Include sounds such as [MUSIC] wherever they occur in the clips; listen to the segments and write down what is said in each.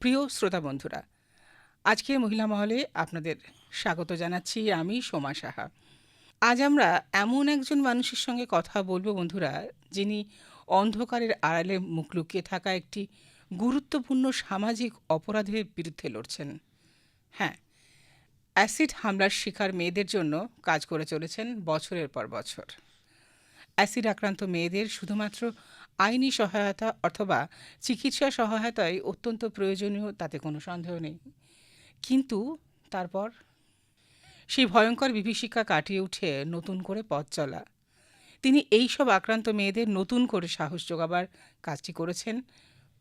প্রিয় শ্রোতা বন্ধুরা, আজকের মহিলা মহলে আপনাদের স্বাগত জানাচ্ছি আমি সোমা সাহা। আজ আমরা এমন একজন মানুষের সঙ্গে কথা বলব বন্ধুরা, যিনি অন্ধকারের আড়ালে মুখ লুকিয়ে থাকা একটি গুরুত্বপূর্ণ সামাজিক অপরাধের বিরুদ্ধে লড়ছেন। হ্যাঁ অ্যাসিড হামলার শিকার মেয়েদের জন্য কাজ করে চলেছেন বছরের পর বছর। অ্যাসিড আক্রান্ত মেয়েদের শুধুমাত্র আইনি সহায়তা অথবা চিকিৎসা সহায়তাই অত্যন্ত প্রয়োজনীয়, তাতে কোনো সন্দেহ নেই। কিন্তু তারপর সেই ভয়ঙ্কর বিভীষিকা কাটিয়ে উঠে নতুন করে পথ চলা। তিনি এই সব আক্রান্ত মেয়েদের নতুন করে সাহস যোগাবার কাজটি করেছেন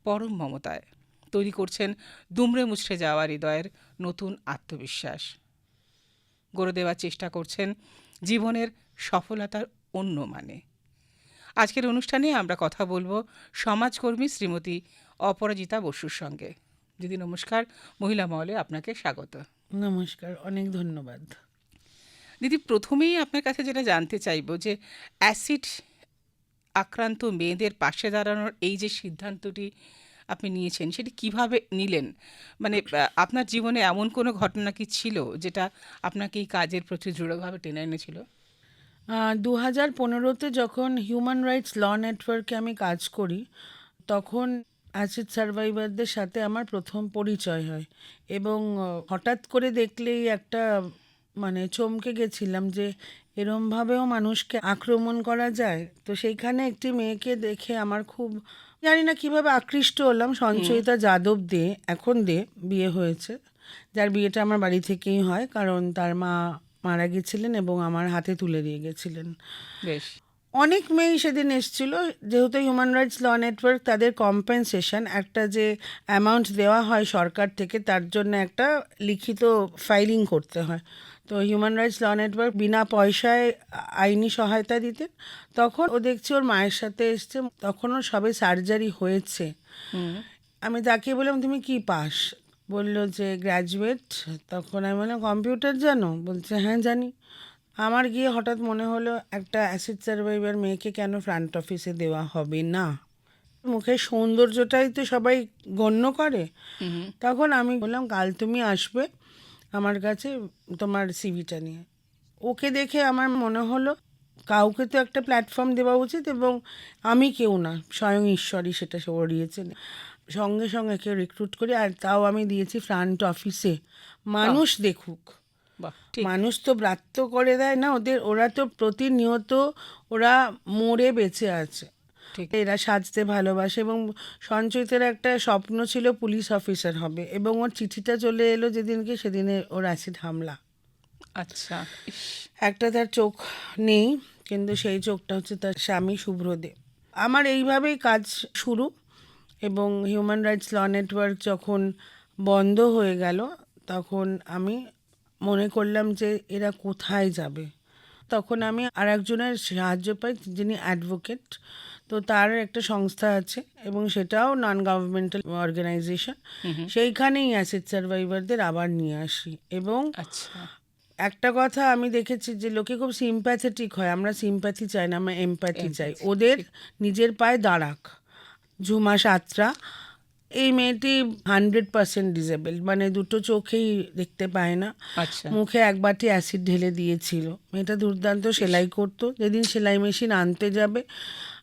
পরম মমতায়। তৈরি করছেন দুমড়ে মুছড়ে যাওয়া হৃদয়ের নতুন আত্মবিশ্বাস। গড়ে দেওয়ার চেষ্টা করছেন জীবনের সফলতার অন্য মানে। আজকের অনুষ্ঠানে আমরা কথা বলব সমাজকর্মী শ্রীমতী অপরাজিতা বসুর সঙ্গে। দিদি নমস্কার। মহিলা মহলে আপনাকে স্বাগত। নমস্কার অনেক ধন্যবাদ। দিদি প্রথমেই আপনার কাছে যেটা জানতে চাইব যে অ্যাসিড আক্রান্ত মেয়েদের পাশে দাঁড়ানোর এই যে সিদ্ধান্তটি আপনি নিয়েছেন সেটি কীভাবে নিলেন? মানে আপনার জীবনে এমন কোনো ঘটনা কি ছিল যেটা আপনাকে এই কাজের প্রতি দৃঢ়ভাবে টেনে এনেছিল? দু হাজার পনেরোতে যখন হিউম্যান রাইটস ল নেটওয়ার্কে আমি কাজ করি তখন অ্যাসিড সার্ভাইভারদের সাথে আমার প্রথম পরিচয় হয়। এবং হঠাৎ করে দেখলেই একটা মানে চমকে গেছিলাম যে এরমভাবেও মানুষকে আক্রমণ করা যায়। তো সেইখানে একটি মেয়েকে দেখে আমার খুব জানি না কীভাবে আকৃষ্ট হলাম সঞ্চয়িতা যাদব দে এখন দে বিয়ে হয়েছে। যার বিয়েটা আমার বাড়ি থেকেই হয় কারণ তার মা মারা গেছিলেন এবং আমার হাতে তুলে দিয়ে গেছিলেন বেশ। অনেক মেয়েই সেদিন এসেছিল যেহেতু হিউম্যান রাইটস ল নেটওয়ার্ক তাদের কম্পেনসেশন একটা যে অ্যামাউন্ট দেওয়া হয় সরকার থেকে তার জন্য একটা লিখিত ফাইলিং করতে হয়। তো হিউম্যান রাইটস ল নেটওয়ার্ক বিনা পয়সায় আইনি সহায়তা দিতেন তখন ও দেখছি ওর মায়ের সাথে এসছে তখন ওর সবে সার্জারি হয়েছে। আমি তাকে বললাম তুমি কি পাস? বলল যে গ্র্যাজুয়েট তখন আমি বললাম কম্পিউটার জানো? বলছে হ্যাঁ জানি। আমার গিয়ে হঠাৎ মনে হলো একটা অ্যাসিড সার্ভাইভার মেয়েকে কেন ফ্রন্ট অফিসে দেওয়া হবে না? মুখের সৌন্দর্যটাই তো সবাই গণ্য করে। তখন আমি বললাম কাল তুমি আসবে আমার কাছে তোমার সিভিটা নিয়ে। ওকে দেখে আমার মনে হলো কাউকে তো একটা প্ল্যাটফর্ম দেওয়া উচিত এবং আমি কেউ না স্বয়ং ঈশ্বরই সেটা সরিয়েছেন। সঙ্গে সঙ্গে কেউ রিক্রুট করি আর তাও আমি দিয়েছি ফ্রন্ট অফিসে মানুষ দেখুক। বাহ মানুষ তো ব্রাত্য করে দেয় না ওদের ওরা তো প্রতিনিয়ত ওরা মরে বেঁচে আছে। এরা সাজতে ভালোবাসে এবং সঞ্চয়িতের একটা স্বপ্ন ছিল পুলিশ অফিসার হবে এবং ওর চিঠিটা চলে এলো যেদিনকে সেদিনে ওর অ্যাসিড হামলা। আচ্ছা একটা তার চোখ নেই কিন্তু সেই চোখটা হচ্ছে তার স্বামী শুভ্রদেব আমার এইভাবেই কাজ শুরু। এবং হিউম্যান রাইটস ল নেটওয়ার্ক যখন বন্ধ হয়ে গেল তখন আমি মনে করলাম যে এরা কোথায় যাবে। তখন আমি আর একজনের সাহায্য পাই যিনি অ্যাডভোকেট তো তার একটা সংস্থা আছে এবং সেটাও নন গভর্নমেন্টাল অর্গানাইজেশন সেইখানেই অ্যাসিড সার্ভাইভারদের আবার নিয়ে আসি এবং আচ্ছা। একটা কথা আমি দেখেছি যে লোকে খুব সিম্প্যাথেটিক হয়। আমরা সিম্প্যাথি চাই না আমরা এমপ্যাথি চাই। ওদের নিজের পায়ে দাঁড়াক। ঝুমা সাতরা এই মেয়েটি হান্ড্রেড পার্সেন্ট ডিসেবল মানে দুটো চোখেই দেখতে পায় না। আচ্ছা। মুখে এক বাটি অ্যাসিড ঢেলে দিয়েছিল। মেয়েটা দুর্দান্ত সেলাই করতো। যেদিন সেলাই মেশিন আনতে যাবে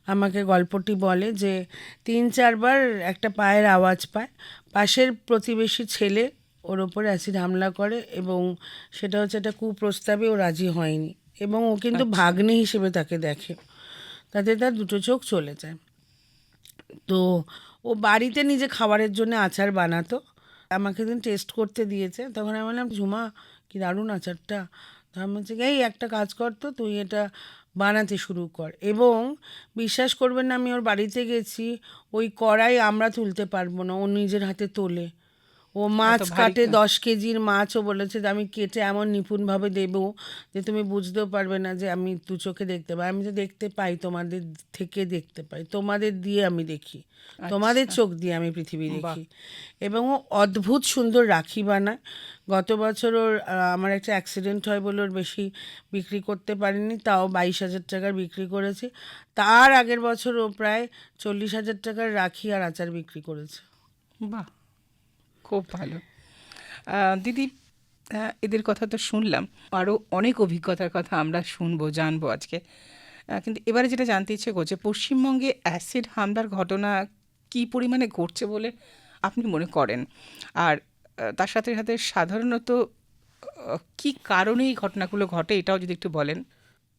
আমাকে গল্পটি বলে যে তিন চারবার একটা পায়ের আওয়াজ পায়। পাশের প্রতিবেশী ছেলে ওর ওপর অ্যাসিড হামলা করে এবং সেটা হচ্ছে একটা কুপ্রস্তাবে ও রাজি হয়নি। এবং ও কিন্তু ভাগ্নে হিসেবে তাকে দেখে। তাতে তার দুটো চোখ চলে যায়। তো ও বাড়িতে নিজে খাবারের জন্য আচার বানাতো। আমাকে দিন টেস্ট করতে দিয়েছে। তখন আমি বললাম, ঝুমা, কি দারুণ আচারটা। আমি বলছি, এই একটা কাজ কর তো, তুই এটা বানাতে শুরু কর। এবং বিশ্বাস করবেন না, আমি ওর বাড়িতে গেছি। ওই কড়াই আমরা তুলতে পারব না, ও নিজের হাতে তোলে। ও মাছ কাটে দশ কেজির মাছও বলেছে যে আমি কেটে এমন নিপুণভাবে দেবো যে তুমি বুঝতেও পারবে না যে আমি দু চোখে দেখতে পাই। আমি তো দেখতে পাই তোমাদের থেকে দেখতে পাই। তোমাদের দিয়ে আমি দেখি। তোমাদের চোখ দিয়ে আমি পৃথিবী দেখি। এবং ও অদ্ভুত সুন্দর রাখি বানায়। গত বছর ওর আমার একটা অ্যাক্সিডেন্ট হয় বলে ওর বেশি বিক্রি করতে পারিনি তাও বাইশ হাজার টাকার বিক্রি করেছে। তার আগের বছর ও প্রায় চল্লিশ হাজার টাকার রাখি আর আচার বিক্রি করেছে। বাহ। খুব ভালো। দিদি এদের কথা তো শুনলাম। আরও অনেক অভিজ্ঞতার কথা আমরা শুনব, জানব আজকে। কিন্তু এবারে যেটা জানতে ইচ্ছে করছে, পশ্চিমবঙ্গে অ্যাসিড হামলার ঘটনা কী পরিমাণে ঘটছে বলে আপনি মনে করেন? আর তার সাথে সাথে সাধারণত কী কারণে এই ঘটনাগুলো ঘটে, এটাও যদি একটু বলেন।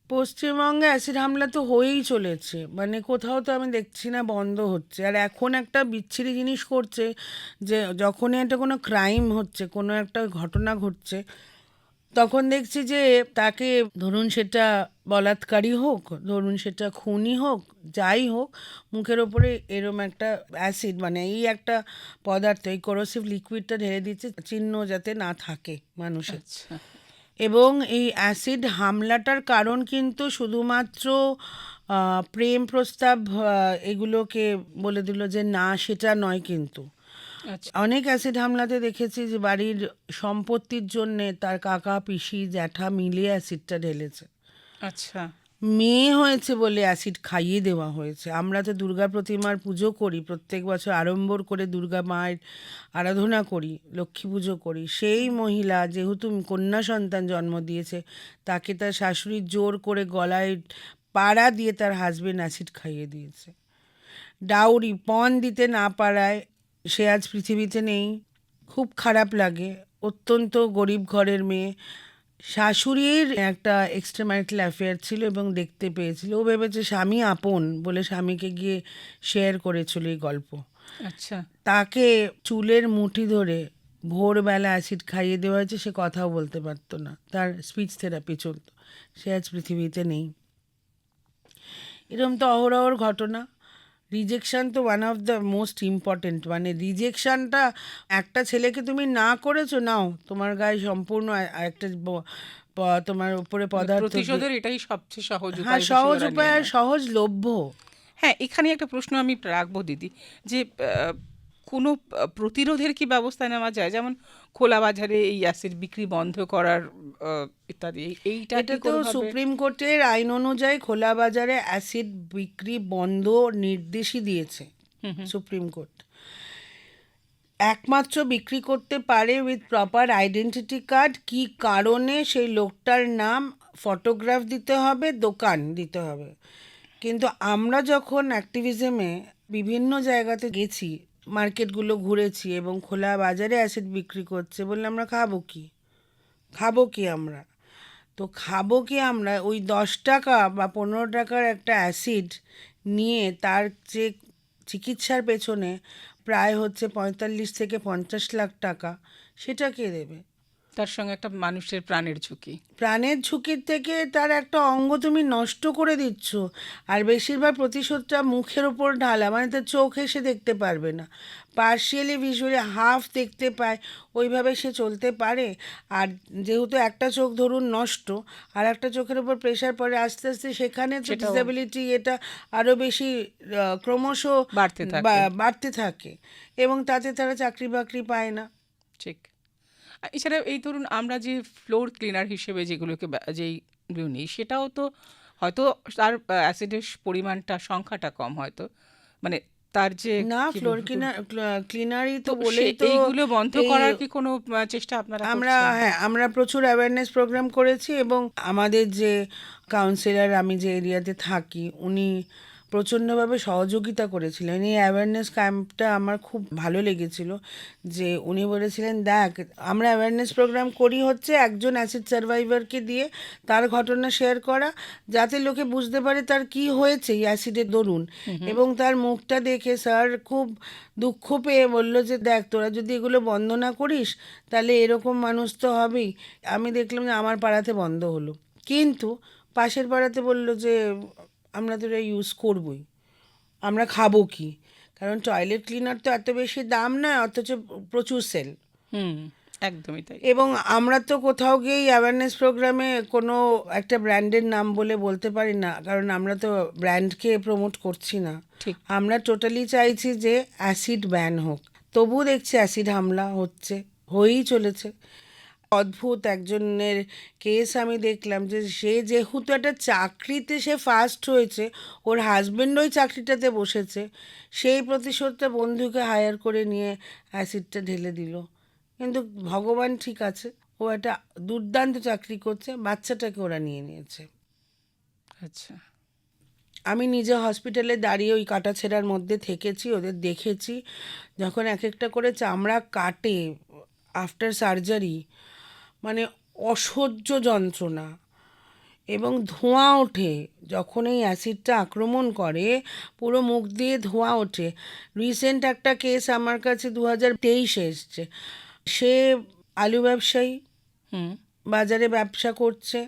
পশ্চিমবঙ্গে অ্যাসিড হামলা তো হয়েই চলেছে। মানে কোথাও তো আমি দেখছি না বন্ধ হচ্ছে। আর এখন একটা বিচ্ছিরি জিনিস করছে যে, যখনই একটা কোনো ক্রাইম হচ্ছে, কোনো একটা ঘটনা ঘটছে, তখন দেখছি যে, তাকে ধরুন সেটা বলাৎকারী হোক, ধরুন সেটা খুনি হোক, যাই হোক, মুখের ওপরে এরম একটা অ্যাসিড মানে এই একটা পদার্থ, এই করোসিভ লিকুইডটা ঢেলে দিচ্ছে, চিহ্ন যাতে না থাকে মানুষের। আচ্ছা। এবং এই অ্যাসিড হামলাটার কারণ কিন্তু শুধুমাত্র প্রেম প্রস্তাব এগুলোকে বলে দিল যে না সেটা নয় কিন্তু। আচ্ছা। অনেক অ্যাসিড হামলাতে দেখেছি যে বাড়ির সম্পত্তির জন্যে তার কাকা পিসি জ্যাঠা মিলিয়ে অ্যাসিডটা ঢেলেছে। আচ্ছা। মেয়ে হয়েছে বলে অ্যাসিড খাইয়ে দেওয়া হয়েছে। আমরা তো দুর্গা প্রতিমার পুজো করি, প্রত্যেক বছর আড়ম্বর করে দুর্গা মায়ের আরাধনা করি, লক্ষ্মী পুজো করি। সেই মহিলা যেহেতু কন্যা সন্তান জন্ম দিয়েছে, তাকে তার শাশুড়ি জোর করে গলায় পাড়া দিয়ে তার হাজবেন্ড অ্যাসিড খাইয়ে দিয়েছে। ডাউরি পণ দিতে না পারায় সে আজ পৃথিবীতে নেই। খুব খারাপ লাগে। অত্যন্ত গরিব ঘরের মেয়ে শাশুড়ির একটা এক্সট্রাম্যারিটাল অ্যাফেয়ার ছিল এবং দেখতে পেয়েছিল। ও ভেবেছে স্বামী আপন বলে স্বামীকে গিয়ে শেয়ার করেছিল এই গল্প। আচ্ছা। তাকে চুলের মুঠি ধরে ভোরবেলা অ্যাসিড খাইয়ে দেওয়া হয়েছে সে কথাও বলতে পারতো না। তার স্পিচ থেরাপি চলতো। সে আজ পৃথিবীতে নেই। এরকম তো অহরহর ঘটনা। রিজেকশন তো one of the most important মানে রিজেকশানটা একটা ছেলেকে তুমি না করেছ নাও। তোমার গায়ে সম্পূর্ণ একটা তোমার উপরে পদার্থ প্রতিশোধের এটাই সবচেয়ে সহজ হ্যাঁ সহজ উপায় সহজ আর সহজলভ্য হ্যাঁ এখানে একটা প্রশ্ন আমি রাখব দিদি। যে কোনো প্রতিরোধের কি ব্যবস্থা নেওয়া যায়? যেমন খোলা বাজারে এই অ্যাসিড বিক্রি বন্ধ করার ইত্যাদি এইটা এটা তো সুপ্রিম কোর্টের আইন অনুযায়ী খোলা বাজারে অ্যাসিড বিক্রি বন্ধ নির্দেশই দিয়েছে। Supreme court. একমাত্র বিক্রি করতে পারে উইথ প্রপার আইডেন্টিটি কার্ড কি কারণে সেই লোকটার নাম ফটোগ্রাফ দিতে হবে দোকান দিতে হবে। কিন্তু আমরা যখন অ্যাক্টিভিজমে বিভিন্ন জায়গাতে গেছি মার্কেটগুলো ঘুরেছি এবং খোলা বাজারে অ্যাসিড বিক্রি করছে বললে আমরা খাব কি? খাব কি আমরা? তো খাব কি আমরা? ওই দশ টাকা বা পনেরো টাকার একটা অ্যাসিড নিয়ে তার যে চিকিৎসার পেছনে প্রায় হচ্ছে পঁয়তাল্লিশ থেকে পঞ্চাশ লাখ টাকা, সেটা কে দেবে? তার সঙ্গে একটা মানুষের প্রাণের ঝুঁকি। প্রাণের ঝুঁকির থেকে তার একটা অঙ্গ তুমি নষ্ট করে দিচ্ছ আর বেশিরভাগ প্রতিশোধটা মুখের ওপর ঢালা মানে তার চোখ এসে দেখতে পারবে না। পার্শিয়ালি ভিজুয়ালি হাফ দেখতে পায় ওইভাবে সে চলতে পারে। আর যেহেতু একটা চোখ ধরুন নষ্ট আর একটা চোখের উপর প্রেশার পড়ে আস্তে আস্তে সেখানে তো ডিসেবিলিটি এটা আরও বেশি ক্রমশ বাড়তে থাকে। বাড়তে থাকে এবং তাতে তারা চাকরি বাকরি পায় না। ঠিক। এছাড়া এই ধরুন আমরা যে ফ্লোর ক্লিনার হিসেবে যেগুলোকে যেইগুলো নিই সেটাও তো হয়তো তার অ্যাসিডের পরিমাণটা সংখ্যাটা কম হয়তো। মানে তার যে না ফ্লোর ক্লিনার ক্লিনারই তো তো বলেই তো এইগুলো বন্ধ করার কি কোনো চেষ্টা আপনারা আমরা হ্যাঁ আমরা প্রচুর অ্যাওয়ারনেস প্রোগ্রাম করেছি এবং আমাদের যে কাউন্সিলর আমি যে এরিয়াতে থাকি উনি প্রচণ্ডভাবে সহযোগিতা করেছিলেন। এই অ্যাওয়ারনেস ক্যাম্পটা আমার খুব ভালো লেগেছিল যে উনি বলেছিলেন দেখ আমরা অ্যাওয়ারনেস প্রোগ্রাম করি হচ্ছে একজন অ্যাসিড সার্ভাইভারকে দিয়ে তার ঘটনা শেয়ার করা যাতে লোকে বুঝতে পারে তার কি হয়েছে এই অ্যাসিডের দরুন। এবং তার মুখটা দেখে স্যার খুব দুঃখ পেয়ে বলল যে দেখ তোরা যদি এগুলো বন্ধ না করিস তাহলে এরকম মানুষ তো হবেই। আমি দেখলাম যে আমার পাড়াতে বন্ধ হলো। কিন্তু পাশের পাড়াতে বলল যে আমরা তো এটা ইউজ করবই। আমরা খাব কি? কারণ টয়লেট ক্লিনার তো এত বেশি দাম নয় অথচ প্রচুর সেল হুম একদমই তাই। এবং আমরা তো কোথাও গিয়েই অ্যাওয়ারনেস প্রোগ্রামে কোনো একটা ব্র্যান্ডের নাম বলে বলতে পারি না কারণ আমরা তো ব্র্যান্ডকে প্রমোট করছি না। ঠিক। আমরা টোটালি চাইছি যে অ্যাসিড ব্যান হোক। তবু দেখছি অ্যাসিড হামলা হচ্ছে হয়েই চলেছে। অদ্ভুত একজনের কেস আমি দেখলাম যে সে যেহেতু একটা চাকরিতে সে ফার্স্ট হয়েছে ওর হাজবেন্ড ওই চাকরিটাতে বসেছে সেই প্রতিশোধটা বন্ধুকে হায়ার করে নিয়ে অ্যাসিডটা ঢেলে দিল। কিন্তু ভগবান ঠিক আছে ও একটা দুর্দান্ত চাকরি করছে বাচ্চাটাকে ওরা নিয়ে নিয়েছে। আচ্ছা। আমি নিজে হসপিটালে দাঁড়িয়ে ওই কাটা ছেঁড়ার মধ্যে থেকেছি ওদের দেখেছি যখন এক একটা করে চামড়া কাটে আফটার সার্জারি মানে অসহ্য যন্ত্রণা এবং ধোঁয়া ওঠে। যখন এই অ্যাসিডটা আক্রমণ করে পুরো মুখ দিয়ে ধোঁয়া ওঠে। রিসেন্ট একটা কেস আমার কাছে দু হাজার তেইশে এসছে। সে আলু ব্যবসায়ী হুম। বাজারে ব্যবসা করছে।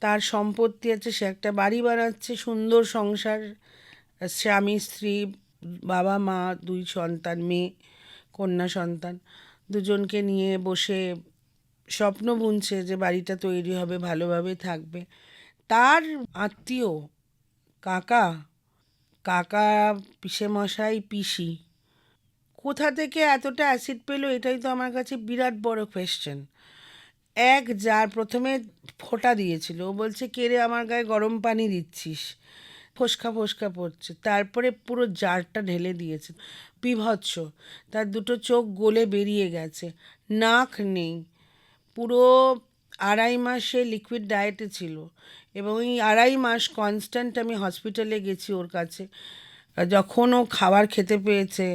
তার সম্পত্তি আছে সে একটা বাড়ি বানাচ্ছে সুন্দর সংসার। স্বামী স্ত্রী বাবা মা দুই সন্তান মেয়ে কন্যা সন্তান। দুজনকে নিয়ে বসে স্বপ্ন বুনছে যে বাড়িটা তৈরি হবে ভালোভাবে থাকবে। তার আত্মীয়, কাকা কাকা পিসে মশাই পিসি, কোথা থেকে এতটা অ্যাসিড পেল এটাই তো আমার কাছে বিরাট বড় কোয়েশ্চেন এক যার প্রথমে ফোঁটা দিয়েছিল, ও বলছে, কে রে আমার গায়ে গরম পানি দিচ্ছিস? ফোসকা ফোসকা পড়ছে। তারপরে পুরো জারটা ঢেলে দিয়েছে। বিভৎস। তার দুটো চোখ গলে বেরিয়ে গেছে। নাক নেই। পুরো আড়াই মাস লিকুইড ডায়েটে ছিল এবং এই আড়াই মাস কনস্ট্যান্ট আমি হসপিটালে গেছি ওর কাছে। যখন ও খাবার খেতে পেয়েছে,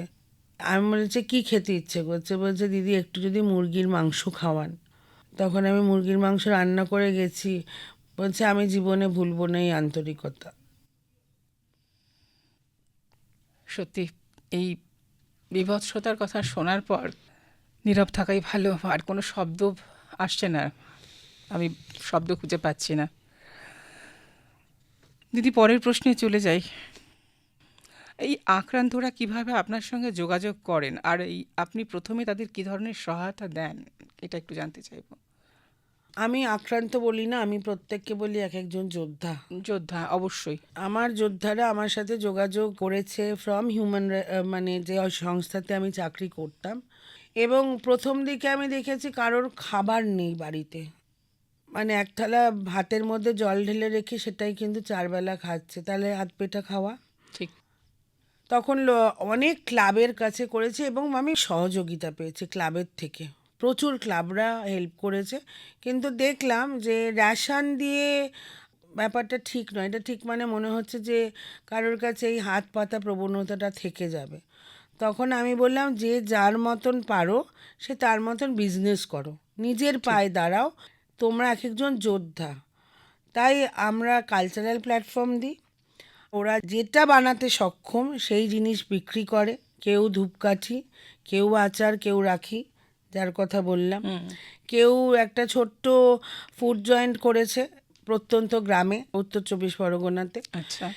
আমি বলেছি, কী খেতে ইচ্ছে করছে? বলছে, দিদি, একটু যদি মুরগির মাংস খাওয়ান। তখন আমি মুরগির মাংস রান্না করে গেছি। বলছে, আমি জীবনে ভুলবো না এই আন্তরিকতা। সত্যি, এই বিভৎসতার কথা শোনার পর নীরব থাকাই ভালো। আর কোনো শব্দ আসছে না। আমি শব্দ খুঁজে পাচ্ছি না। দিদি পরের প্রশ্নে চলে যাই। এই আক্রান্তরা কীভাবে আপনার সঙ্গে যোগাযোগ করেন? আর এই আপনি প্রথমে তাদের কী ধরনের সহায়তা দেন? এটা একটু জানতে চাইব। আমি আক্রান্ত বলি না আমি প্রত্যেককে বলি এক একজন যোদ্ধা। যোদ্ধা অবশ্যই। আমার যোদ্ধারা আমার সাথে যোগাযোগ করেছে ফ্রম হিউম্যান মানে যে সংস্থাতে আমি চাকরি করতাম। এবং প্রথম দিকে আমি দেখেছি কারোর খাবার নেই বাড়িতে। মানে এক থালা ভাতের মধ্যে জল ঢেলে রেখে সেটাই কিন্তু চারবেলা খাচ্ছে। তাহলে হাত পেটা খাওয়া? ঠিক। তখন অনেক ক্লাবের কাছে করেছে এবং আমি সহযোগিতা পেয়েছি ক্লাবের থেকে। প্রচুর ক্লাবরা হেল্প করেছে। কিন্তু দেখলাম যে রেশন দিয়ে ব্যাপারটা ঠিক নয়। এটা ঠিক মানে মনে হচ্ছে যে কারোর কাছে এই হাত পাতা প্রবণতাটা থেকে যাবে। তখন আমি বললাম যে যার মতন পারো সে তার মতন বিজনেস করো। নিজের পায়ে দাঁড়াও তোমরা এক একজন যোদ্ধা। তাই আমরা কালচারাল প্ল্যাটফর্ম দিই। ওরা যেটা বানাতে সক্ষম সেই জিনিস বিক্রি করে। কেউ ধূপকাঠি কেউ আচার কেউ রাখি যার কথা বললাম। কেউ একটা ছোট্ট ফুড জয়েন্ট করেছে প্রত্যন্ত গ্রামে উত্তর চব্বিশ পরগনাতে। আচ্ছা।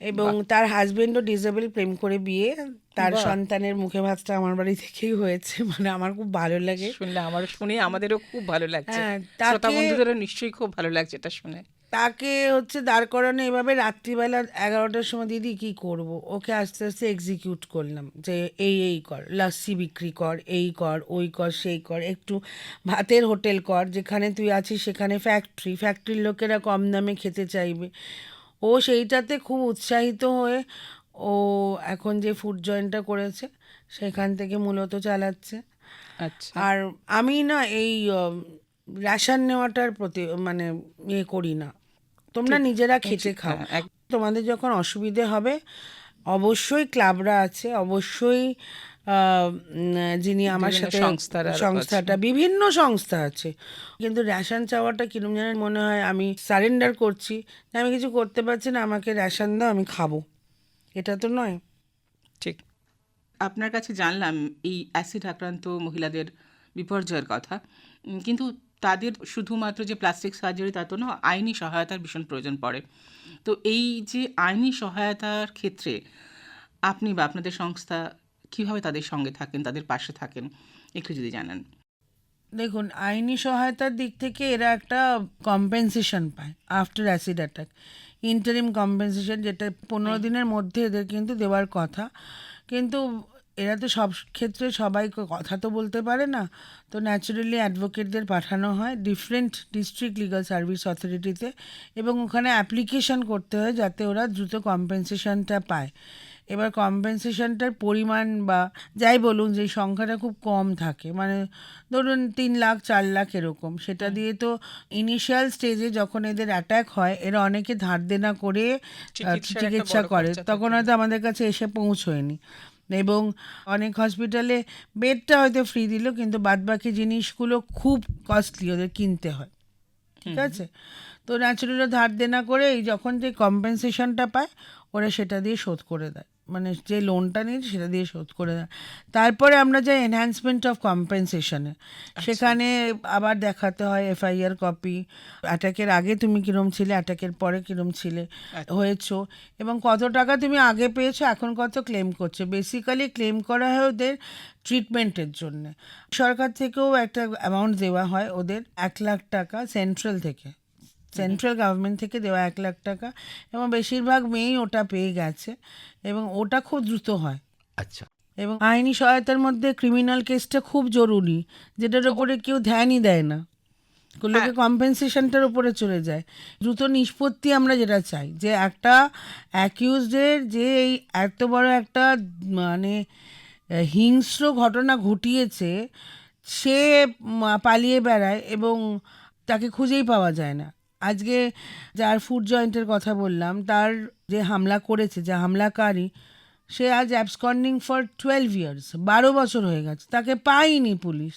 এবং তার হাজবেন্ডও ডিজেবল প্রেম করে বিয়ে। তার সন্তানের মুখে ভাতটা আমার বাড়ি থেকেই হয়েছে। [LAUGHS] মানে আমার খুব ভালো লাগে। শুনলে আমার শুনে আমাদেরও খুব ভালো লাগছে। হ্যাঁ, শ্রোতা বন্ধুদেরও নিশ্চয়ই খুব ভালো লাগছে এটা শুনে। তাকে হচ্ছে দাঁড় করানো এভাবে রাত্রিবেলা এগারোটার সময় দিদি কি করব? ওকে আস্তে আস্তে এক্সিকিউট করলাম। যে এই এই কর লাস্সি বিক্রি কর এই কর ওই কর সেই কর একটু ভাতের হোটেল কর যেখানে তুই আছিস সেখানে ফ্যাক্টরি ফ্যাক্টরির লোকেরা কম দামে খেতে চাইবে। ও সেইটাতে খুব উৎসাহিত হয়ে ও এখন যে ফুড জয়েন্টটা করেছে সেখান থেকে মূলত চালাচ্ছে। আচ্ছা। আর আমি না এই রেশন নেওয়াটার প্রতি মানে ইয়ে করি না। তোমরা নিজেরা খেটে খাও। হ্যাঁ, তোমাদের যখন অসুবিধে হবে অবশ্যই ক্লাবরা আছে অবশ্যই যিনি আমার সাথে সংস্থারা সংস্থাটা বিভিন্ন সংস্থা আছে। কিন্তু রেশন চাওয়াটা কিরম যেন মনে হয় আমি সারেন্ডার করছি আমি কিছু করতে পারছি না আমাকে রেশন দাও আমি খাব। এটা তো নয়। ঠিক। আপনার কাছে জানলাম এই অ্যাসিড আক্রান্ত মহিলাদের বিপর্যয়ের কথা। কিন্তু তাদের শুধুমাত্র যে প্লাস্টিক সার্জারি তা তো না আইনি সহায়তার ভীষণ প্রয়োজন পড়ে। তো এই যে আইনি সহায়তার ক্ষেত্রে আপনি বা আপনাদের সংস্থা কীভাবে তাদের সঙ্গে থাকেন তাদের পাশে থাকেন একটু যদি জানান। দেখুন আইনি সহায়তার দিক থেকে এরা একটা কম্পেনসেশন পায় after acid attack interim compensation যেটা পনেরো দিনের মধ্যে এদের কিন্তু দেওয়ার কথা। কিন্তু এরা তো সব ক্ষেত্রে সবাই কথা তো বলতে পারে না। তো ন্যাচারালি অ্যাডভোকেটদের পাঠানো হয় ডিফারেন্ট ডিস্ট্রিক্ট লিগাল সার্ভিস অথরিটিতে এবং ওখানে অ্যাপ্লিকেশন করতে হয় যাতে ওরা দ্রুত কম্পেনসেশনটা পায়। এবার কম্পেনসেশনটার পরিমাণ বা যাই বলুন যে সংখ্যাটা খুব কম থাকে মানে ধরুন তিন লাখ চার লাখ এরকম সেটা দিয়ে তো ইনিশিয়াল স্টেজে যখন এদের অ্যাটাক হয় এরা অনেকে ধার দেনা করে চিকিৎসা করে তখন হয়তো আমাদের কাছে এসে পৌঁছয়নি। এবং অনেক হসপিটালে বেডটা হয়তো ফ্রি দিল কিন্তু বাদবাকি জিনিসগুলো খুব কস্টলি ওদের কিনতে হয়। ঠিক আছে? তো ন্যাচারালি ধার দেনা করে এই যখন যে কম্পেনসেশনটা পায় ওরা সেটা দিয়ে শোধ করে দেয়। মানে যে লোনটা নিয়েছে সেটা দিয়ে শোধ করে দেয় তারপরে আমরা যাই এনহ্যান্সমেন্ট অফ কম্পেনসেশনে সেখানে আবার দেখাতে হয় এফআইআর কপি অ্যাটাকের আগে তুমি কিরম ছিলে অ্যাটাকের পরে কিরম ছিলে হয়েছো এবং কত টাকা তুমি আগে পেয়েছ এখন কত ক্লেম করছ। বেসিক্যালি ক্লেম করা হয় ওদের ট্রিটমেন্টের জন্য। সরকার থেকেও একটা অ্যামাউন্ট দেওয়া হয় ওদের এক লাখ টাকা সেন্ট্রাল থেকে। সেন্ট্রাল গভর্নমেন্ট থেকে দেওয়া এক লাখ টাকা এবং বেশিরভাগ মেয়েই ওটা পেয়ে গেছে এবং ওটা খুব দ্রুত হয়। আচ্ছা। এবং আইনি সহায়তার মধ্যে ক্রিমিনাল কেসটা খুব জরুরি যেটার উপরে কেউ ধ্যানই দেয় না। লোকে কম্পেনসেশনটার উপরে চলে যায়। দ্রুত নিষ্পত্তি আমরা যেটা চাই যে একটা অ্যাকিউজডের যে এই এত বড় একটা মানে হিংস্র ঘটনা ঘটিয়েছে সে পালিয়ে বেড়ায় এবং তাকে খুঁজেই পাওয়া যায় না। আজকে যার ফুড জয়েন্টের কথা বললাম, তার যে হামলা করেছে, যে হামলাকারী, সে আজ অ্যাবসকন্ডিং ফর টুয়েলভ ইয়ার্স বারো বছর হয়ে গেছে, তাকে পাইনি পুলিশ,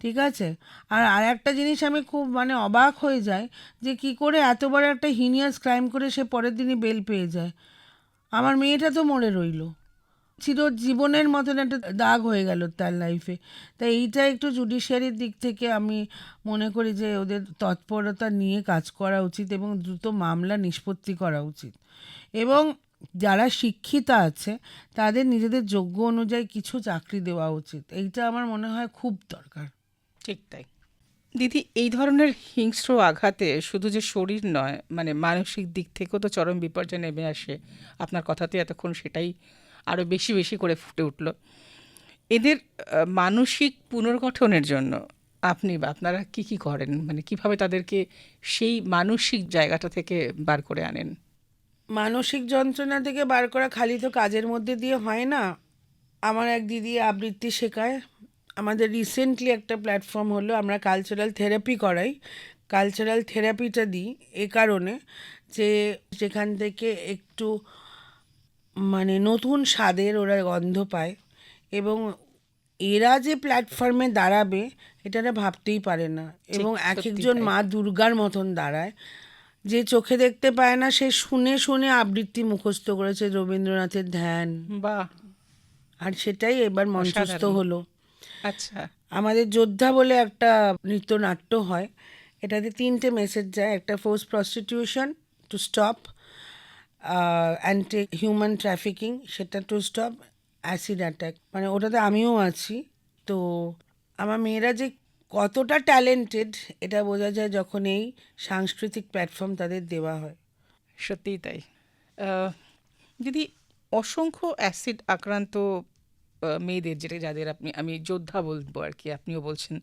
ঠিক আছে? আর আর একটা জিনিস আমি খুব মানে অবাক হয়ে যায় যে কি করে এত বড় একটা হিনিয়াস ক্রাইম করে সে পরের দিনই বেল পেয়ে যায়। আমার মেয়েটা তো মরে রইল। চির জীবনের মতন একটা দাগ হয়ে গেল তার লাইফে তাই এইটা একটু জুডিশিয়ারির দিক থেকে আমি মনে করি যে ওদের তৎপরতা নিয়ে কাজ করা উচিত এবং দ্রুত মামলা নিষ্পত্তি করা উচিত। এবং যারা শিক্ষিতা আছে, তাদের নিজেদের যোগ্য অনুযায়ী কিছু চাকরি দেওয়া উচিত। এইটা আমার মনে হয় খুব দরকার। ঠিক তাই। দিদি, এই ধরনের হিংস্র আঘাতে শুধু যে শরীর নয় মানে মানসিক দিক থেকেও তো চরম বিপর্যয় নেমে আসে। আপনার কথাতে এতক্ষণ সেটাই আরও বেশি বেশি করে ফুটে উঠল। এদের মানসিক পুনর্গঠনের জন্য আপনি বা আপনারা কি কি করেন? মানে কীভাবে তাদেরকে সেই মানসিক জায়গাটা থেকে বার করে আনেন? মানসিক যন্ত্রণা থেকে বার করা খালি তো কাজের মধ্যে দিয়ে হয় না। আমার এক দিদি আবৃত্তি শেখায়। আমাদের রিসেন্টলি একটা প্ল্যাটফর্ম হলো, আমরা কালচারাল থেরাপি করাই। কালচারাল থেরাপিটা দিই এ কারণে যে যেখান থেকে একটু মানে নতুন স্বাদের ওরা গন্ধ পায় এবং এরা যে প্ল্যাটফর্মে দাঁড়াবে এটা ভাবতেই পারে না। এবং এক একজন মা দুর্গার মতন দাঁড়ায়। যে চোখে দেখতে পায় না সে শুনে শুনে আবৃত্তি মুখস্থ করেছে রবীন্দ্রনাথের ধ্যান। বা আর সেটাই এবার মঞ্চস্থ হলো। আচ্ছা। আমাদের যোদ্ধা বলে একটা নৃত্যনাট্য হয়। এটাতে তিনটে মেসেজ যায়। একটা force prostitution to stop anti human trafficking সেটা টু স্টপ অ্যাসিড অ্যাটাক মানে ওটাতে আমিও আছি। তো আমার মেয়েরা যে কতটা ট্যালেন্টেড এটা বোঝা যায় যখন এই সাংস্কৃতিক প্ল্যাটফর্ম তাদের দেওয়া হয়। সত্যিই তাই। দিদি অসংখ্য অ্যাসিড আক্রান্ত মেয়েদের, যেটা যাদের আপনি, আমি যোদ্ধা বলব আর কি, আপনিও বলছেন,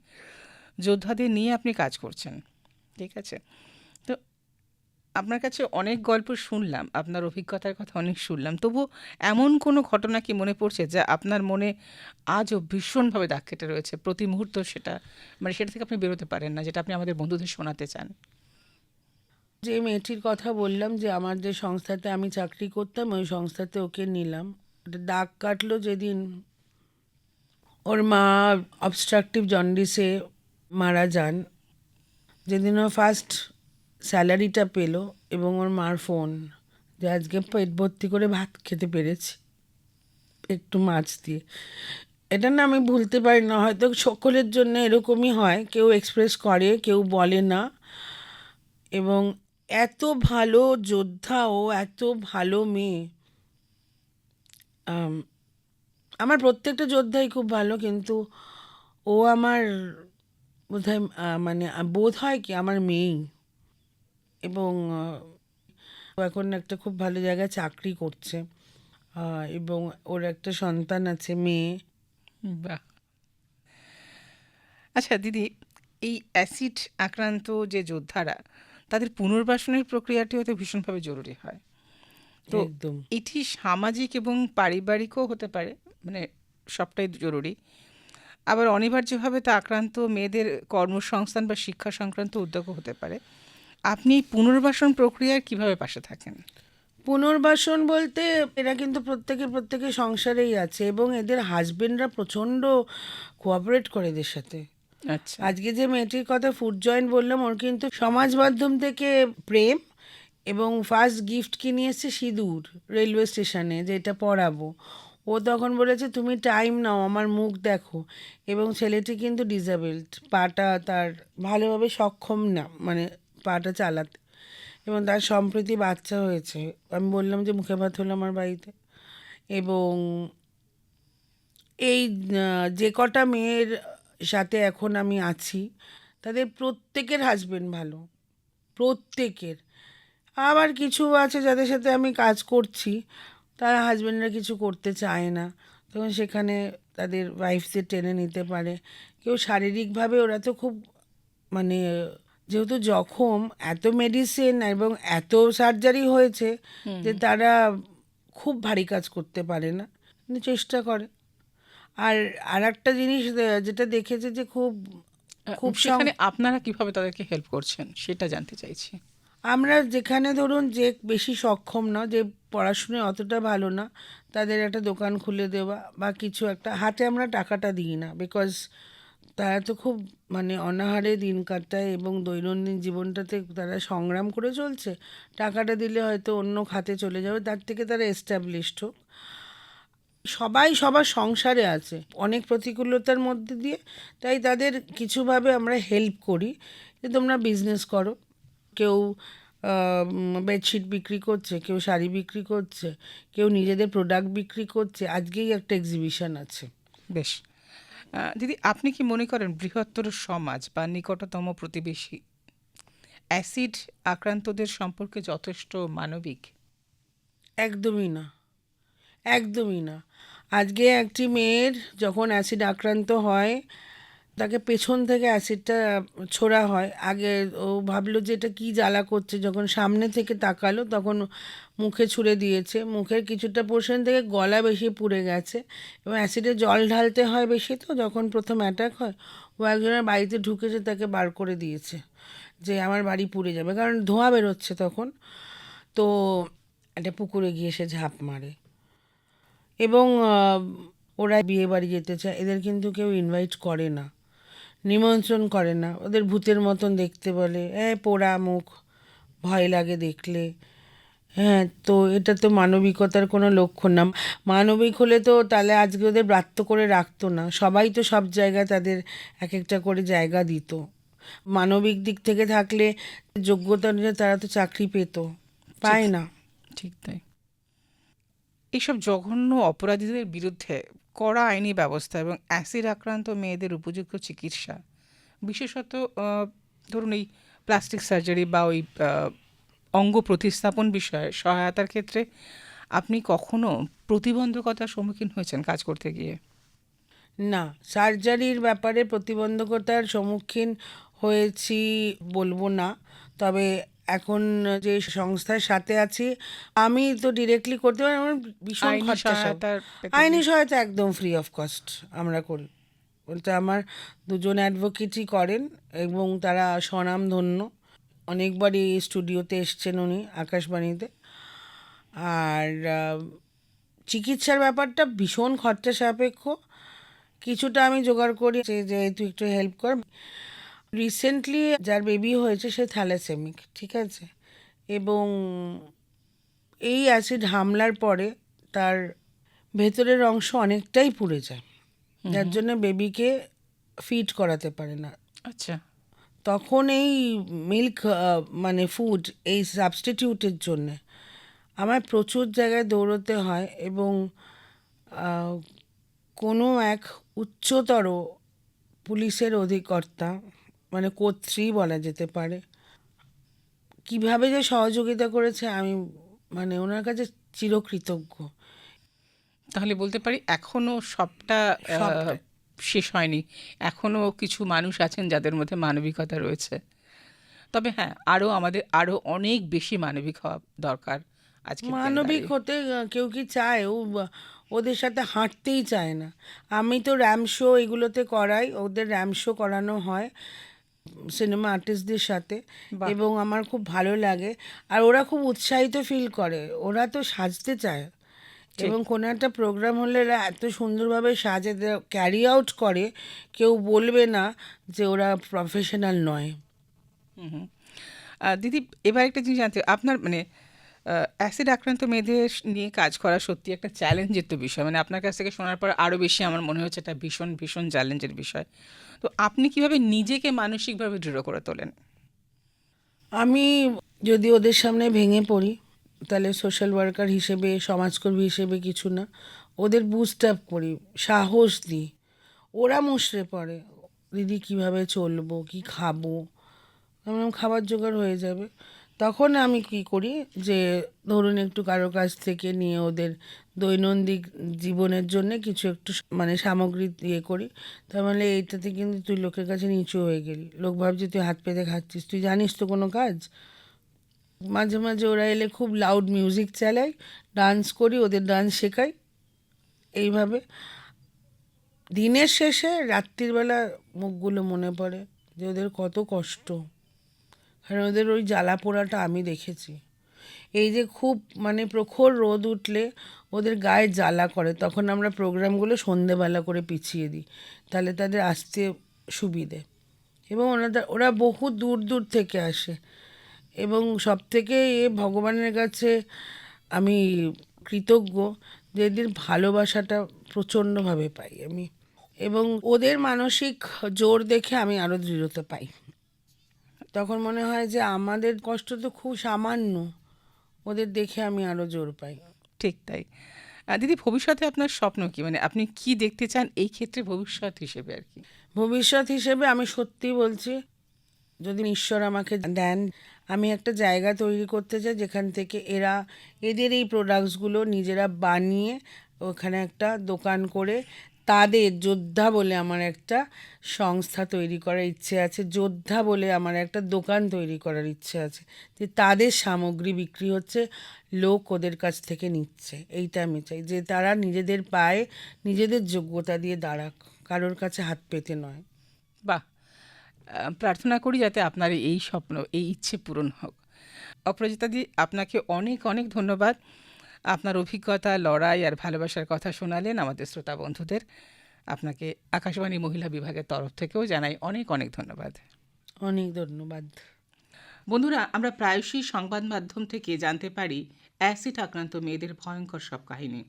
যোদ্ধাদের নিয়ে আপনি কাজ করছেন, ঠিক আছে? আপনার কাছে অনেক গল্প শুনলাম, আপনার অভিজ্ঞতার কথা অনেক শুনলাম তবু এমন কোনো ঘটনা কি মনে পড়ছে যা আপনার মনে আজও ভীষণভাবে দাগ কেটে রয়েছে? প্রতি মুহূর্ত সেটা মানে সেটা থেকে আপনি বেরোতে পারেন না, যেটা আপনি আমাদের বন্ধুদের শোনাতে চান। যে মেয়েটির কথা বললাম যে আমার যে সংস্থাতে আমি চাকরি করতাম, ওই সংস্থাতে ওকে নিলাম। দাগ কাটলো যেদিন ওর মা অবস্ট্রাকটিভ জন্ডিসে মারা যান। যেদিন ও ফার্স্ট স্যালারিটা পেল এবং ওর মার ফোন যে আজকে পেট ভর্তি করে ভাত খেতে পেরেছি, একটু মাছ দিয়ে। এটা না আমি ভুলতে পারি না, হয়তো সকলের জন্য এরকমই হয়, কেউ এক্সপ্রেস করে, কেউ বলে না। এবং এত ভালো যোদ্ধা ও এত ভালো মেয়ে। আমার প্রত্যেকটা যোদ্ধাই খুব ভালো, কিন্তু ও আমার বোধহয় মানে বোধ হয় কি আমার মেয়েই। এবং ও এখন একটা খুব ভালো জায়গায় চাকরি করছে। এবং ওর একটা সন্তান আছে মেয়ে। বাহ। আচ্ছা দিদি এই অ্যাসিড আক্রান্ত যে যোদ্ধারা তাদের পুনর্বাসনের প্রক্রিয়াটিও তো ভীষণভাবে জরুরি হয়। তো একদম। এটি সামাজিক এবং পারিবারিকও হতে পারে মানে সবটাই জরুরি। আবার অনিবার্যভাবে তা আক্রান্ত মেয়েদের কর্মসংস্থান বা শিক্ষা সংক্রান্ত উদ্যোগও হতে পারে। আপনি পুনর্বাসন প্রক্রিয়ার কীভাবে পাশে থাকেন? পুনর্বাসন বলতে এরা কিন্তু প্রত্যেকে প্রত্যেকে সংসারেই আছে এবং এদের হাজবেন্ডরা প্রচণ্ড কোঅপারেট করে এদের সাথে। আচ্ছা। আজকে যে মেয়েটির কথা ফুড জয়েন্ট বললাম ওর কিন্তু সমাজ মাধ্যম থেকে প্রেম এবং ফার্স্ট গিফট কিনে এসছে? সিঁদুর রেলওয়ে স্টেশনে যেটা পড়াবো ও তখন বলেছে তুমি টাইম নাও আমার মুখ দেখো। এবং ছেলেটি কিন্তু ডিসেবলড পাটা তার ভালোভাবে সক্ষম না মানে পাটা চালাতে। এবং তার সম্প্রতি বাচ্চা হয়েছে। আমি বললাম যে, মুখে ভাত হলো আমার বাড়িতে। এবং এই যে কটা মেয়ের সাথে এখন আমি আছি, তাদের প্রত্যেকের হাজবেন্ড ভালো। প্রত্যেকের। আবার কিছু আছে যাদের সাথে আমি কাজ করছি, তারা হাজবেন্ডরা কিছু করতে চায় না। তখন সেখানে তাদের ওয়াইফদের টেনে নিতে পারে। কেউ শারীরিকভাবে ওরা তো খুব মানে যেহেতু জখম এত মেডিসিন এবং এত সার্জারি হয়েছে যে তারা খুব ভারী কাজ করতে পারে না কিন্তু চেষ্টা করে। আর আর একটা জিনিস যেটা দেখেছে যে খুব খুব সেখানে আপনারা কীভাবে তাদেরকে হেল্প করছেন? সেটা জানতে চাইছি। আমরা যেখানে ধরুন যে বেশি সক্ষম না যে পড়াশুনোয় অতটা ভালো না তাদের একটা দোকান খুলে দেওয়া বা কিছু একটা। হাতে আমরা টাকাটা দিই না বিকজ তারা তো খুব মানে অনাহারে দিন কাটায় এবং দৈনন্দিন জীবনটাতে তারা সংগ্রাম করে চলছে। টাকাটা দিলে হয়তো অন্য খাতে চলে যাবে, তার থেকে তারা এস্টাবলিশড হোক। সবাই সবার সংসারে আছে, অনেক প্রতিকূলতার মধ্যে দিয়ে। তাই তাদের কিছুভাবে আমরা হেল্প করি যে তোমরা বিজনেস করো। কেউ বেডশিট বিক্রি করছে, কেউ শাড়ি বিক্রি করছে, কেউ নিজেদের প্রোডাক্ট বিক্রি করছে। আজকেই একটা এক্সিবিশন আছে। বেশ। দিদি, আপনি কি মনে করেন বৃহত্তর সমাজ বা নিকটতম প্রতিবেশী অ্যাসিড আক্রান্তদের সম্পর্কে যথেষ্ট মানবিক? একদমই না। একদমই না। আজকে একটি মেয়ের যখন অ্যাসিড আক্রান্ত হয় তাকে পেছন থেকে অ্যাসিডটা ছোড়া হয়। আগে ও ভাবলো যে এটা কী জ্বালা করছে। যখন সামনে থেকে তাকালো, তখন মুখে ছুঁড়ে দিয়েছে। মুখের কিছুটা পোর্শন থেকে গলা বেশি পুড়ে গেছে এবং অ্যাসিডে জল ঢালতে হয় বেশি তো, যখন প্রথম অ্যাটাক হয়, ও একজনের বাড়িতে ঢুকেছে, তাকে বার করে দিয়েছে যে আমার বাড়ি পুড়ে যাবে। কারণ ধোঁয়া বেরোচ্ছে তখন। তো একটা পুকুরে গিয়ে সে ঝাঁপ মারে। এবং ওরা বিয়ে বাড়ি যেতে চায়। এদের কিন্তু কেউ ইনভাইট করে না। নিমন্ত্রণ করে না। ওদের ভূতের মতন দেখতে বলে হ্যাঁ পোড়া মুখ ভয় লাগে দেখলে। হ্যাঁ তো এটা তো মানবিকতার কোনো লক্ষণ না। মানবিক হলে তো তাহলে আজকে ওদের ব্রাত্য করে রাখতো না। সবাই তো সব জায়গায় তাদের এক একটা করে জায়গা দিত। মানবিক দিক থেকে থাকলে যোগ্যতা অনুযায়ী তারা তো চাকরি পেত। পায় না। ঠিক তাই। এইসব জঘন্য অপরাধীদের বিরুদ্ধে কড়া আইনি ব্যবস্থা এবং অ্যাসিড আক্রান্ত মেয়েদের উপযুক্ত চিকিৎসা। বিশেষত ধরুন এই প্লাস্টিক সার্জারি বা ওই অঙ্গ প্রতিস্থাপন বিষয়ে সহায়তার ক্ষেত্রে আপনি কখনো প্রতিবন্ধকতার সম্মুখীন হয়েছেন কাজ করতে গিয়ে? না, সার্জারির ব্যাপারে প্রতিবন্ধকতার সম্মুখীন হয়েছি বলব না। তবে এখন যে সংস্থার সাথে আছি আমি তো ডিরেক্টলি করতে পারি আমার ভীষণ আইনি খরচা সহায়তা একদম ফ্রি অফ কস্ট আমরা করি। বলতে আমার দুজন অ্যাডভোকেটই করেন এবং তারা স্বনামধন্য। অনেকবারই স্টুডিওতে এসছেন উনি আকাশবাণীতে। আর চিকিৎসার ব্যাপারটা ভীষণ খরচা সাপেক্ষ। কিছুটা আমি জোগাড় করি যে যে তুই একটু হেল্প কর। রিসেন্টলি যার বেবি হয়েছে সে থ্যালাসেমিক ঠিক আছে? এবং এই অ্যাসিড হামলার পরে তার ভেতরের অংশ অনেকটাই পুড়ে যায়। যার জন্য বেবিকে ফিড করাতে পারে না। আচ্ছা। তখন এই মিল্ক মানে ফুড এই সাবস্টিটিউটের জন্যে আমার প্রচুর জায়গায় দৌড়তে হয় এবং কোনো এক উচ্চতর পুলিশের অধিকর্তা মানে কর্ত্রী বলা যেতে পারে। কীভাবে যে সহযোগিতা করেছে আমি মানে ওনার কাছে চিরকৃতজ্ঞ। তাহলে বলতে পারি এখনও সবটা শেষ হয়নি। এখনও কিছু মানুষ আছেন যাদের মধ্যে মানবিকতা রয়েছে। তবে হ্যাঁ আরও আমাদের আরও অনেক বেশি মানবিক হওয়া দরকার আজকে মানবিক হতে কেউ কি চায়? ও ওদের সাথে হাঁটতেই চায় না। আমি তো র্যাম শো এগুলোতে করাই ওদের র্যাম শো করানো হয়। সিনেমা আর্টিস্টদের সাথে এবং আমার খুব ভালো লাগে। আর ওরা খুব উৎসাহিত ফিল করে। ওরা তো সাজতে চায়। এবং কোনো একটা প্রোগ্রাম হলে এরা এত সুন্দরভাবে সাজে ক্যারি আউট করে কেউ বলবে না যে ওরা প্রফেশনাল নয়। দিদি এবার একটা জিনিস জানতে আপনার মানে অ্যাসিড আক্রান্ত মেয়েদের নিয়ে কাজ করা সত্যি একটা চ্যালেঞ্জের তো বিষয়। মানে আপনার কাছ থেকে শোনার পর আরও বেশি আমার মনে হচ্ছে এটা ভীষণ ভীষণ চ্যালেঞ্জের বিষয়। তো আপনি কীভাবে নিজেকে মানসিকভাবে দৃঢ় করে তোলেন? আমি যদি ওদের সামনে ভেঙে পড়ি, তাহলে সোশ্যাল ওয়ার্কার হিসেবে, সমাজকর্মী হিসেবে কিছু না, ওদের বুস্ট আপ করি, সাহস দিই। ওরা মুষড়ে পড়ে, দিদি, কীভাবে চলবো, কি খাব? আমি খাবার জোগাড় হয়ে যাবে। তখন আমি কি করি যে, ধরুন একটু কারও কাছ থেকে নিয়ে ওদের দৈনন্দিন জীবনের জন্য কিছু একটু মানে সামগ্রী ইয়ে করি। তার মানে এইটাতে কিন্তু তুই লোকের কাছে নিচু হয়ে গেলি। লোক ভাবছে তুই হাত পেতে খাচ্ছিস। তুই জানিস তো কোনো কাজ? মাঝে মাঝে ওরা এলে খুব লাউড মিউজিক চালাই ডান্স করি, ওদের ডান্স শেখাই। এইভাবে দিনের শেষে রাত্রিবেলা মুখগুলো মনে পড়ে যে ওদের কত কষ্ট। কারণ ওদের ওই জ্বালা পোড়াটা আমি দেখেছি। এই যে খুব মানে প্রখর রোদ উঠলে ওদের গায়ে জ্বালা করে, তখন আমরা প্রোগ্রামগুলো সন্ধেবেলা করে পিছিয়ে দিই। তাহলে তাদের আসতে সুবিধে। এবং ওনাদের, ওরা বহু দূর দূর থেকে আসে। এবং সব থেকে এ ভগবানের কাছে আমি কৃতজ্ঞ যে এদের ভালোবাসাটা প্রচণ্ডভাবে পাই আমি। এবং ওদের মানসিক জোর দেখে আমি আরও দৃঢ়তা পাই। তখন মনে হয় যে আমাদের কষ্ট তো খুব সামান্য, ওদের দেখে আমি আরও জোর পাই। ঠিক তাই। দিদি, ভবিষ্যতে আপনার স্বপ্ন কি? মানে আপনি কি দেখতে চান এই ক্ষেত্রে ভবিষ্যৎ হিসেবে আর কি? ভবিষ্যৎ হিসেবে আমি সত্যি বলছি, যদি ঈশ্বর আমাকে দেন, আমি একটা জায়গা তৈরি করতে চাই যেখান থেকে এরা এদের এই প্রোডাক্টসগুলো নিজেরা বানিয়ে ওখানে একটা দোকান করে তাদের যোদ্ধা বলে আমার একটা সংস্থা তৈরি করার ইচ্ছে আছে, যোদ্ধা বলে আমার একটা দোকান তৈরি করার ইচ্ছে আছে, যে তাদের সামগ্রী বিক্রি হচ্ছে লোক ওদের কাছ থেকে নিচ্ছে। এইটা আমি চাই যে তারা নিজেদের পায়ে নিজেদের যোগ্যতা দিয়ে দাঁড়াক কারোর কাছে হাত পেতে নয়। বাহ! প্রার্থনা করি যাতে আপনার এই স্বপ্ন এই ইচ্ছে পূরণ হোক। অপরাজিতা দি আপনাকে অনেক অনেক ধন্যবাদ। আপনার অভিজ্ঞতা লড়াই আর ভালোবাসার কথা শোনালেন আমাদের শ্রোতা বন্ধুদের। আপনাকে আকাশবাণী মহিলা বিভাগের তরফ থেকেও জানাই অনেক অনেক ধন্যবাদ। অনেক ধন্যবাদ। বন্ধুরা, আমরা প্রায়শই সংবাদ মাধ্যম থেকে জানতে পারি, অ্যাসিড আক্রান্ত মেয়েদের ভয়ঙ্কর সব কাহিনী।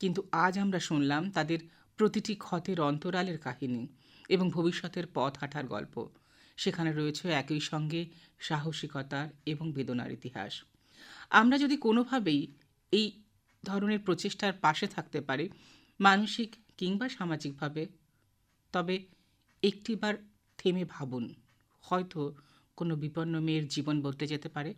কিন্তু আজ আমরা শুনলাম তাদের প্রতিটি ক্ষতের অন্তরালের কাহিনী এবং ভবিষ্যতের পথ হাঁটার গল্প। সেখানে রয়েছে একই সঙ্গে সাহসিকতার এবং বেদনার ইতিহাস। আমরা যদি কোনোভাবেই এই ধরনের প্রচেষ্টার পাশে থাকতে পারি, মানসিক কিংবা সামাজিকভাবে, তবে একটিবার থেমে ভাবুন, হয়তো কোনো বিপন্ন মেয়ের জীবন বদলে যেতে পারে।